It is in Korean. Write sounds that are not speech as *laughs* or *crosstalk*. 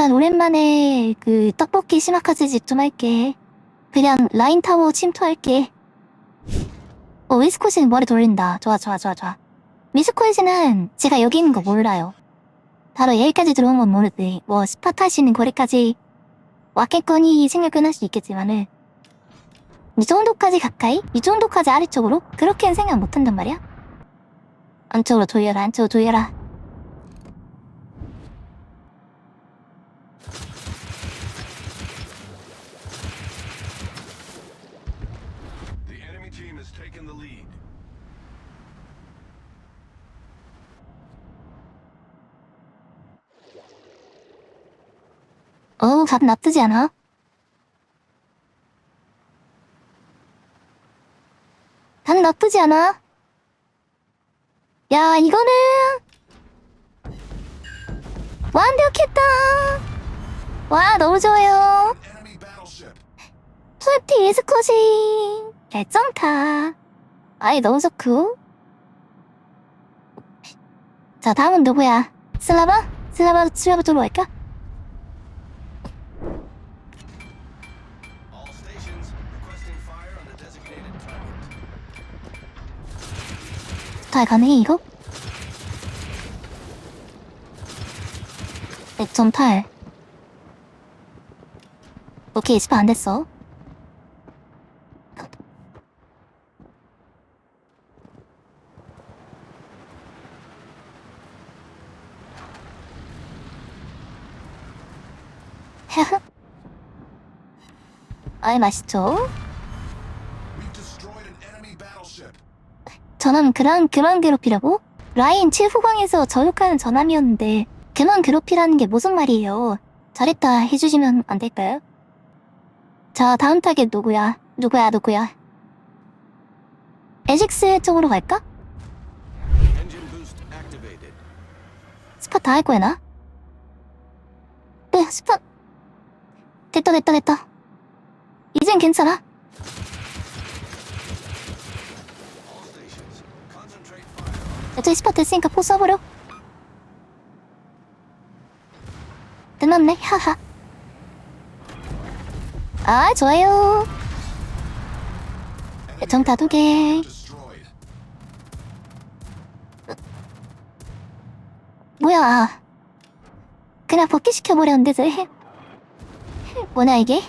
잠깐 오랜만에 그 떡볶이 시마카즈 집 좀 할게. 그냥 라인 타워 침투할게. 어, 위스코시는 머리 돌린다. 좋아, 좋아, 좋아, 좋아. 미스코시는 제가 여기 있는 거 몰라요. 바로 여기까지 들어온 건 모르지. 뭐 스파타 시는 거리까지 왔겠거니 생각은 할 수 있겠지만은 이 정도까지 가까이? 이 정도까지 아래쪽으로? 그렇게는 생각 못한단 말이야? 안쪽으로 돌려라, 안쪽으로 돌려라. The lead. 어우, 밥 나쁘지 않아? 밥 나쁘지 않아? 야, 이거는 완벽했다. 와, 너무 좋아요. Enemy battleship. 스위프티 에스코시 개점타. 아이, 너무 좋고. 자, 다음은 누구야? 슬라바? 슬라바, 슬라바 쪽으로 갈까? 잘 가네 이거? 1.8 오케이 10안 안 됐어 헤흐 *laughs* 아이 맛있죠? Battleship. 전함 그만 그만 괴롭히라고? 라인 최후방에서 저격하는 전함이었는데 그만 괴롭히라는 게 무슨 말이에요? 잘했다 해주시면 안 될까요? 자 다음 타겟 누구야? 누구야 누구야? 에식스 쪽으로 갈까? 스팟 다 할 거야 나? 네 스팟 됐다 됐다 됐다. 이젠 괜찮아. 어차피 스팟 됐으니까 포 써버려. 끝났네 하하. 아 좋아요. Enemy 정타 두개. destroyed. 뭐야. 그냥 복귀시켜버렸는데 저 이게